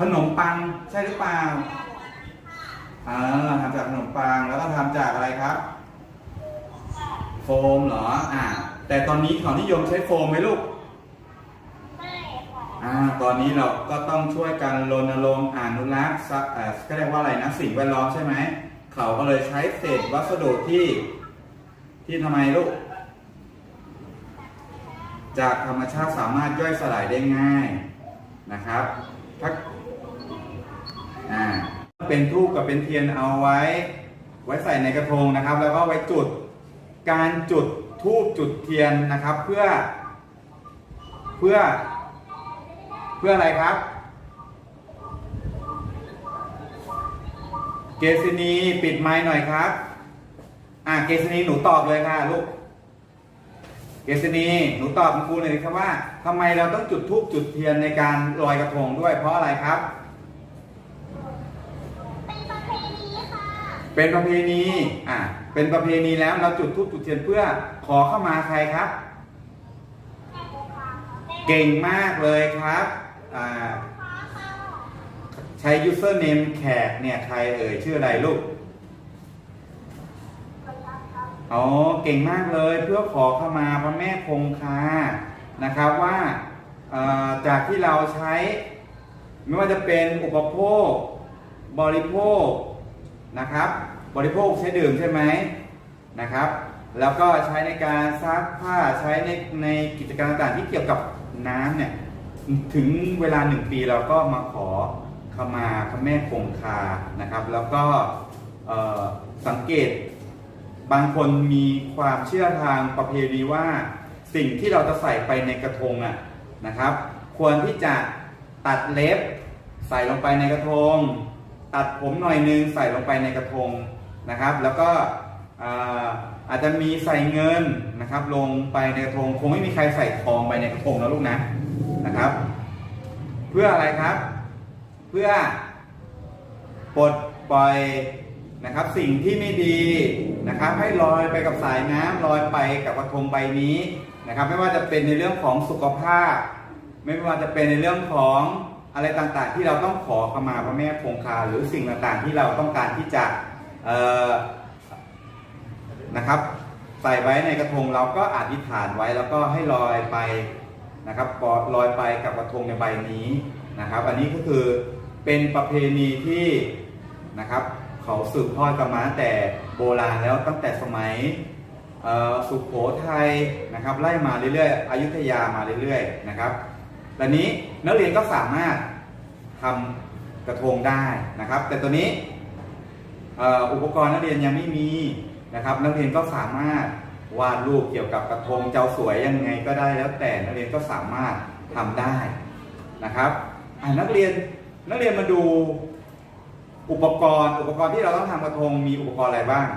ขนมปังใช่หรือเปล่าอ่าทำจากขนมปังแล้วก็ทำจากอะไรครับ โฟมเหรออ่าแต่ตอนนี้เขานิยมใช้โฟมไหมลูกไม่ค่ะอ่าตอนนี้เราก็ต้องช่วยกันรณรงค์อนุรักษ์สักเอ่อก็เรียกว่าอะไรนะสิ่งแวดล้อมใช่ไหมเขาก็เลยใช้เศษวัสดุที่ที่ทำไมลูก จากธรรมชาติสามารถย่อยสลายได้ง่ายนะครับถ้าอ่า เป็นทูบกับเป็นเทียนเอาไว้ ไว้ใส่ในกระทงนะครับ แล้วก็ไว้จุดการจุดทูบจุดเทียนนะครับ เพื่อ เพื่อ เพื่ออะไรครับ เกษณีปิดไม้หน่อยครับ อ่าเกษณีหนูตอบเลยค่ะลูกเกษณีหนูตอบคุณครูหน่อยครับว่าทำไมเราต้องจุดธูปจุดเทียนในการลอยกระทงด้วยเพราะอะไรครับ เป็นประเพณีอ่าเป็นประเพณีแล้วเราจุดธูปจุดเทียนเพื่อขอเข้ามาใครครับ เก่งมากเลยครับอ่าใช้ username แขกเนี่ยใครเอ่ยชื่ออะไรลูกอ๋อเก่งมากเลยเพื่อขอเข้ามาพระแม่คงคานะครับว่าอ่อจากที่เราใช้ไม่ว่าจะเป็นอุปโภค บริโภค นะครับ บริโภคใช้ดื่มใช่ไหมนะครับ แล้วก็ใช้ในการซักผ้าใช้ในในกิจกรรมต่างๆที่เกี่ยวกับน้ำเนี่ยถึงเวลาหนึ่งปีเราก็มาขอขมาพระแม่คงคานะครับ แล้วก็สังเกตบางคนมีความเชื่อทางประเพณีว่าสิ่งที่เราจะใส่ไปในกระทงอะนะครับ ควรที่จะตัดเล็บใส่ลงไปในกระทง ตัดผมหน่อยนึงใส่ลงไปในกระทงนะครับ แล้วก็อาจจะมีใส่เงินนะครับ ลงไปในกระทงคงไม่มีใครใส่ทองไปในกระทงนะลูกนะนะครับ เพื่ออะไรครับ เพื่อปลดปล่อยนะครับสิ่งที่ไม่ดีนะครับ ให้ลอยไปกับสายน้ำลอยไปกับกระทงใบนี้นะครับ ไม่ว่าจะเป็นในเรื่องของสุขภาพ ไม่ว่าจะเป็นในเรื่องของ อะไรต่างๆที่เราต้องขอขมาพระแม่คงคาหรือสิ่งต่างๆที่เราต้องการที่จะนะครับใส่ไว้ในกระทงเราก็อธิษฐานไว้แล้วก็ให้ลอยไปนะครับลอยไปกับกระทงในใบนี้นะครับ อันนี้ก็คือเป็นประเพณีที่นะครับเขาสืบทอดกันมาแต่โบราณแล้วตั้งแต่สมัยสุโขทัยนะครับไล่มาเรื่อยๆอยุธยามาเรื่อยๆนะครับ ตอนนี้นักเรียนก็สามารถทำกระทงได้นะครับ แต่ตัวนี้เอ่ออุปกรณ์นักเรียนยังไม่มีนะครับ นักเรียนก็สามารถวาดรูปเกี่ยวกับกระทงเจ้าสวยยังไงก็ได้แล้วแต่นักเรียนก็สามารถทำได้นะครับอะนักเรียนนักเรียนมาดูอุปกรณ์ อุปกรณ์ที่เราต้องทำกระทงมีอุปกรณ์อะไรบ้าง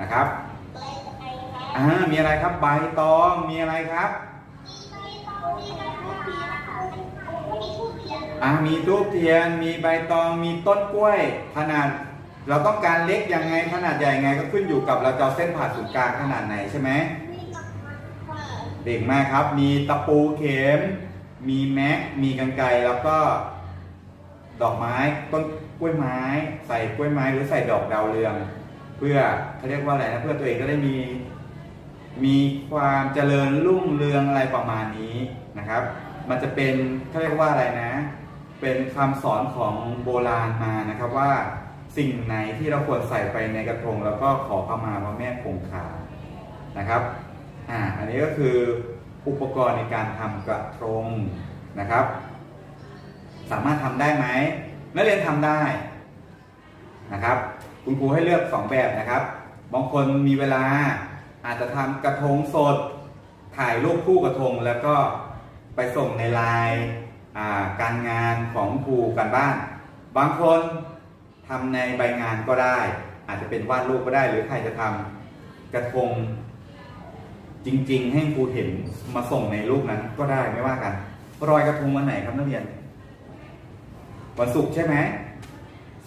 นะครับเลยไปค่ะอ่ามีอะไรครับใบตองมีอะไรครับมีใบต องมีกระทู้เทียนค่ะมีทูบเทียน มีใบตอง มีต้นกล้วย ขนาด เราต้องการเล็กยังไง ขนาดใหญ่ยังไงก็ขึ้นอยู่กับเราจะเอาเส้นผ่าศูนย์กลางขนาดไหนใช่ไหม เด็กมากครับ มีตะปูเข็ม มีแม็ก มีกันไกรแล้วก็ ดอกไม้ ต้นกล้วยไม้ ใส่กล้วยไม้หรือใส่ดอกดาวเรือง เพื่อเขาเรียกว่าอะไรนะ เพื่อตัวเองก็ได้มี มีความเจริญรุ่งเรืองอะไรประมาณนี้นะครับ มันจะเป็นเขาเรียกว่าอะไรนะ เป็นคำสอนของโบราณมานะครับว่าสิ่งไหนที่เราควรใส่ไปในกระทง แล้วก็ขอเข้ามาพระแม่คงคานะครับอ่าอันนี้ก็คืออุปกรณ์ในการทำกระทงนะครับ สามารถทำได้ไหมนักเรียนทำได้นะครับ คุณครูให้เลือกสองแบบนะครับ บางคนมีเวลา อาจจะทำกระทงสด ถ่ายรูปคู่กระทง แล้วก็ไปส่งในไลน์การงานของครูกันบ้าน บางคนทำในใบงานก็ได้ อาจจะเป็นวาดรูปก็ได้ หรือใครจะทำกระทงจริง ๆ ให้ครูเห็นมาส่งในรูปนั้นก็ได้ไม่ว่ากันรอยกระทงวันไหนครับนักเรียน วันศุกร์ใช่ไหม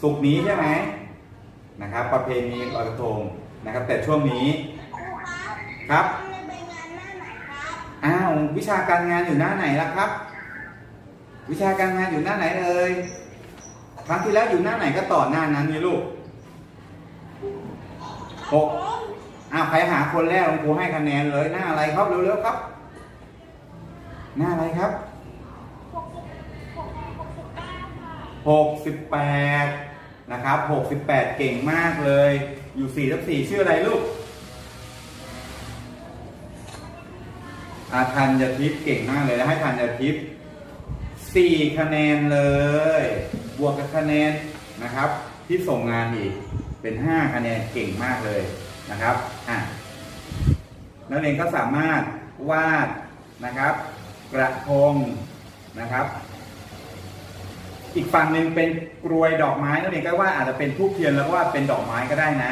ศุกร์นี้ใช่ไหมนะครับ ประเพณีลอยกระทงนะครับ แต่ช่วงนี้ ครูครับครับทำในใบงานหน้าไหนครับอ้าววิชาการงานอยู่หน้าไหนล่ะครับ วิชาการงานอยู่หน้าไหนเอ่ยครั้งที่แล้วอยู่หน้าไหนก็ต่อหน้านั้นนี่ลูกหกอ้าวใครหาคนแรกคุณครูให้คะแนนเลยหน้าอะไรครับเร็วๆครับ หน้าอะไรครับหกสิบหกหกสิบเก้าค่ะหกสิบแปดนะครับหกสิบแปดเก่งมากเลย อยู่สี่ทับสี่ชื่ออะไรลูก อาทันยทิพย์เก่งมากเลยแล้วให้ทันยทิพย์สี่คะแนนเลย บวกกับคะแนนนะครับ ที่ส่งงานอีกเป็นห้าคะแนนเก่งมากเลยนะครับอะนักเรียนก็สามารถวาดนะครับกระทงนะครับ อีกฝั่งหนึ่งเป็นกรวยดอกไม้นักเรียนก็ว่าอาจจะเป็นทูบเทียนแล้วก็ว่าเป็นดอกไม้ก็ได้นะ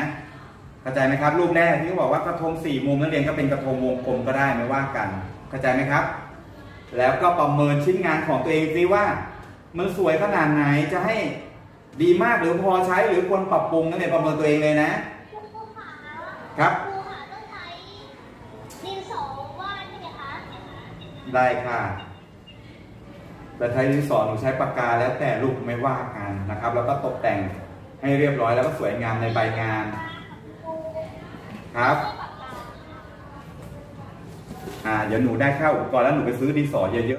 เข้าใจไหมครับ รูปแรกที่เขาบอกว่ากระทงสี่มุมนักเรียนก็เป็นกระทงวงกลมก็ได้ไม่ว่ากัน เข้าใจไหมครับ แล้วก็ประเมินชิ้นงานของตัวเองซิว่า มันสวยขนาดไหนจะให้ดีมากหรือพอใช้หรือควรปรับปรุงนักเรียนประเมินตัวเองเลยนะ ครูขาครับครูขาต้องใช้ดินสอวาดใช่ไหมคะได้ค่ะแต่ใช้ดินสอหนูใช้ปากกาแล้วแต่ลูกไม่ว่ากันนะครับ แล้วก็ตกแต่งให้เรียบร้อยแล้วก็สวยงามในใบงาน ครับ อ่า เดี๋ยวหนูได้เข้าอุปกรณ์แล้วหนูไปซื้อดินสอเยอะๆ